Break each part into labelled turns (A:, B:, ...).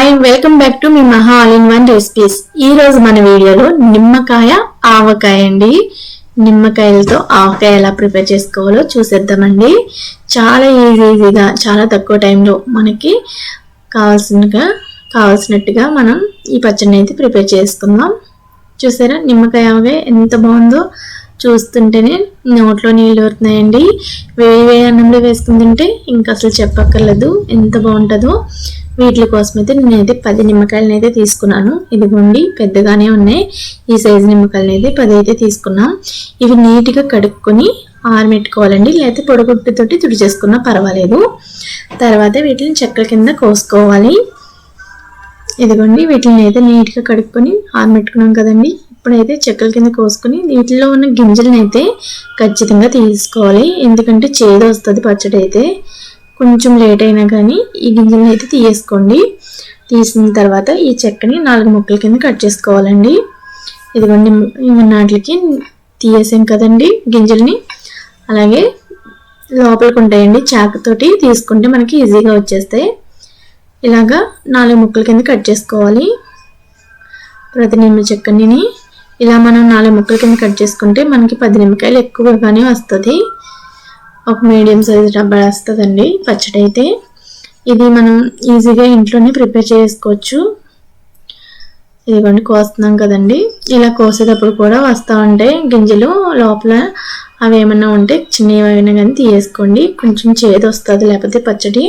A: Hi welcome back to మీ Maha all in one recipes ఈ రోజు మన వీడియోలో నిమ్మకాయ ఆవకాయ అండి. నిమ్మకాయలతో ఆవకాయ ఎలా ప్రిపేర్ చేసుకోవాలో చూసేద్దామండి. చాలా ఈజీ ఈజీగా చాలా తక్కువ టైంలో మనకి కావాల్సినగా కావాల్సినట్టుగా మనం ఈ పచ్చడిని అయితే ప్రిపేర్ చేసుకుందాం. చూసారా నిమ్మకాయ ఆవకాయ ఎంత బాగుందో చూస్తుంటేనే నోట్లో నీళ్ళు ఊరుతున్నాయండి. వేడి వేడి అన్నంలో వేసుకుని తింటే ఇంకా అసలు చెప్పక్కర్లేదు. ఎంత బాగుంటుందో. వీటి కోసం అయితే నేనైతే పది నిమ్మకాయలను అయితే తీసుకున్నాను. ఇదిగోండి పెద్దగానే ఉన్నాయి. ఈ సైజు నిమ్మకాయలను అయితే పది అయితే తీసుకున్నాం. ఇవి నీట్గా కడుక్కొని ఆరబెట్టుకోవాలండి లేకపోతే పొడగొట్టుతోటి తుడిచేసుకున్నా పర్వాలేదు. తర్వాత వీటిని చెక్కల కింద కోసుకోవాలి. ఇదిగోండి వీటిని అయితే నీట్గా కడుక్కొని ఆరబెట్టుకున్నాం కదండి. ఇప్పుడైతే చెక్కల కింద కోసుకొని వీటిలో ఉన్న గింజలను అయితే ఖచ్చితంగా తీసుకోవాలి. ఎందుకంటే చేదు వస్తుంది పచ్చడి అయితే కొంచెం లేట్ అయినా కానీ ఈ గింజలను అయితే తీసుకోండి. తీసిన తర్వాత ఈ చెక్కని నాలుగు ముక్కల కింద కట్ చేసుకోవాలండి. ఇదిగోండి నాటికి తీయేసాం కదండి గింజల్ని. అలాగే లోపలికి ఉంటాయండి చాకుతోటి తీసుకుంటే మనకి ఈజీగా వచ్చేస్తాయి. ఇలాగా నాలుగు ముక్కల కింద కట్ చేసుకోవాలి. ప్రతి నిమ్మ చెక్కని ఇలా మనం నాలుగు ముక్కల కింద కట్ చేసుకుంటే మనకి పది నిమ్మకాయలు ఎక్కువగానే వస్తుంది. ఒక మీడియం సైజ్ డబ్బా వస్తుందండి పచ్చడి అయితే ఇది మనం ఈజీగా ఇంట్లోనే ప్రిపేర్ చేసుకోవచ్చు. ఇదిగోండి కోస్తున్నాం కదండి. ఇలా కోసేటప్పుడు కూడా వస్తూ ఉంటాయి గింజలు లోపల అవి ఏమన్నా ఉంటే చిన్నవి అయినా కానీ తీయేసుకోండి. కొంచెం చేదు వస్తుంది లేకపోతే పచ్చడి.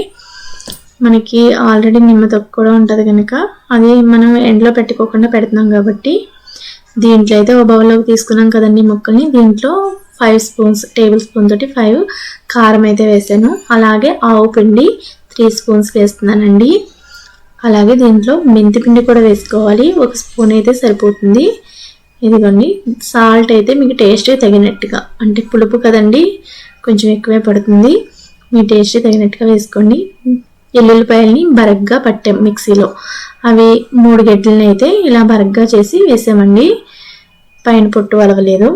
A: మనకి ఆల్రెడీ నిమ్మ తొక్కు కూడా ఉంటుంది కనుక. అది మనం ఎండలో పెట్టుకోకుండా పెడుతున్నాం కాబట్టి దీంట్లో అయితే ఓ బౌల్లోకి తీసుకున్నాం కదండి ముక్కల్ని. దీంట్లో ఫైవ్ స్పూన్స్ టేబుల్ స్పూన్ తోటి ఫైవ్ కారం అయితే వేసాను. అలాగే ఆవు పిండి త్రీ స్పూన్స్ వేస్తున్నానండి. అలాగే దీంట్లో మెంతి పిండి కూడా వేసుకోవాలి. ఒక స్పూన్ అయితే సరిపోతుంది. ఇదిగోండి సాల్ట్ అయితే మీకు టేస్ట్ తగినట్టుగా అంటే పులుపు కదండి కొంచెం ఎక్కువే పడుతుంది. మీ టేస్ట్ తగినట్టుగా వేసుకోండి. ఎల్లుల్లిపాయల్ని బరగ్గా పట్టాం మిక్సీలో. అవి మూడు గడ్డలని అయితే ఇలా బరగ్గా చేసి వేసామండి. పైన పొట్టు వలవలేదు.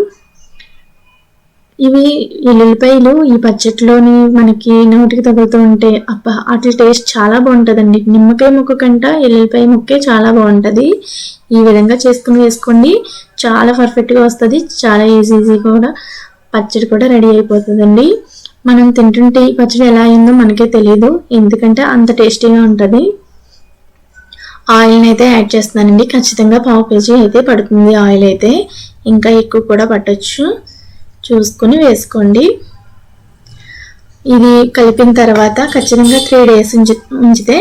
A: ఇవి ఎల్లుల్లిపాయలు ఈ పచ్చట్లోని మనకి నోటికి తగులుతూ ఉంటే అప్ప అట్ల టేస్ట్ చాలా బాగుంటుందండి. నిమ్మకాయ ముక్క కంట ఎల్లుల్లిపాయ ముక్కే చాలా బాగుంటుంది. ఈ విధంగా చేసుకుని వేసుకోండి. చాలా పర్ఫెక్ట్గా వస్తుంది. చాలా ఈజీ ఈజీ కూడా పచ్చడి కూడా రెడీ అయిపోతుందండి. మనం తింటుంటే ఈ పచ్చడి ఎలా అయిందో మనకే తెలియదు ఎందుకంటే అంత టేస్టీగా ఉంటుంది. ఆయిల్ని అయితే యాడ్ చేస్తున్నానండి. ఖచ్చితంగా పావు కేజీ అయితే పడుతుంది ఆయిల్ అయితే. ఇంకా ఎక్కువ కూడా పట్టచ్చు. చూసుకొని వేసుకోండి. ఇది కలిపిన తర్వాత ఖచ్చితంగా త్రీ డేస్ ఉంచి ఉంచితే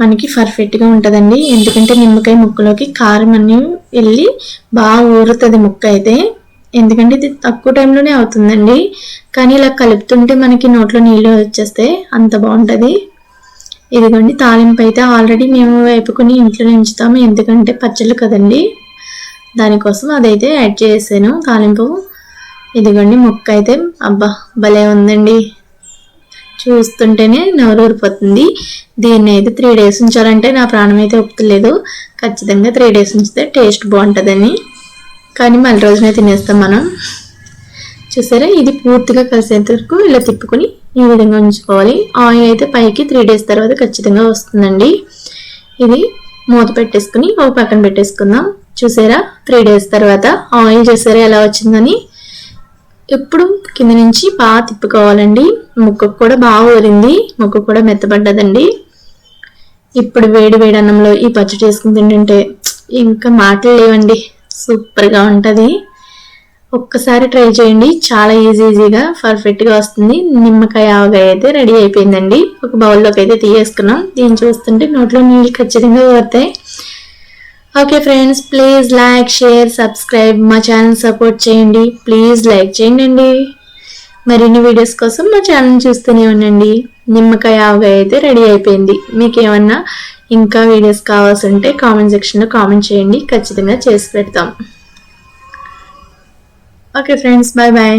A: మనకి పర్ఫెక్ట్గా ఉంటుందండి. ఎందుకంటే నిమ్మకాయ ముక్కలోకి కారం అన్నీ వెళ్ళి బాగా ఊరుతుంది ముక్క అయితే. ఎందుకంటే ఇది తక్కువ టైంలోనే అవుతుందండి. కానీ ఇలా కలుపుతుంటే మనకి నోట్లో నీళ్ళు వచ్చేస్తే అంత బాగుంటుంది. ఇదిగోండి తాలింపు అయితే ఆల్రెడీ మేము వేపుకుని ఇంట్లో ఉంచుతాము. ఎందుకంటే పచ్చళ్ళు కదండి. దానికోసం అదైతే యాడ్ చేసాను తాలింపు. ఇదిగోండి ముక్క అయితే అబ్బా భలే ఉందండి. చూస్తుంటేనే నోరు దీన్ని అయితే త్రీ డేస్ ఉంచాలంటే నా ప్రాణం అయితే ఒప్పుతలేదు. ఖచ్చితంగా త్రీ డేస్ ఉంచితే టేస్ట్ బాగుంటుందని. కానీ మళ్ళీ రోజునే తినేస్తాం మనం. చూసారా? ఇది పూర్తిగా కలిసేంత వరకు ఇలా తిప్పుకొని ఈ విధంగా ఉంచుకోవాలి. ఆయిల్ అయితే పైకి త్రీ డేస్ తర్వాత ఖచ్చితంగా వస్తుందండి. ఇది మూత పెట్టేసుకుని ఒక పక్కన పెట్టేసుకుందాం. చూసారా? త్రీ డేస్ తర్వాత ఆయిల్ చూసారా ఎలా వచ్చిందని? ఇప్పుడు కింద నుంచి బాగా తిప్పుకోవాలండి. ముక్కకు కూడా బాగా ఊరింది. ముక్క కూడా మెత్తబడ్డదండి. ఇప్పుడు వేడి వేడి అన్నంలో ఈ పచ్చడి వేసుకుని తింటుంటే ఇంకా మాటలు లేవండి. సూపర్గా ఉంటుంది. ఒక్కసారి ట్రై చేయండి. చాలా ఈజీ ఈజీగా పర్ఫెక్ట్గా వస్తుంది. నిమ్మకాయ ఆవగాయ అయితే రెడీ అయిపోయిందండి. ఒక బౌల్లోకి అయితే తీయేసుకున్నాం. దీన్ని చూస్తుంటే నోట్లో నీళ్ళు ఖచ్చితంగా పడతాయి okay friends please like share subscribe. మా ఛానల్ సపోర్ట్ చేయండి. ప్లీజ్ లైక్ చేయండి మరిన్ని వీడియోస్ కోసం మా ఛానల్ చూస్తూనే ఉండండి. నిమ్మకాయ ఆవగాయ అయితే రెడీ అయిపోయింది. మీకు ఏమన్నా ఇంకా వీడియోస్ కావాల్సి ఉంటే కామెంట్ సెక్షన్లో కామెంట్ చేయండి. ఖచ్చితంగా చేసి పెడతాం. Okay friends bye bye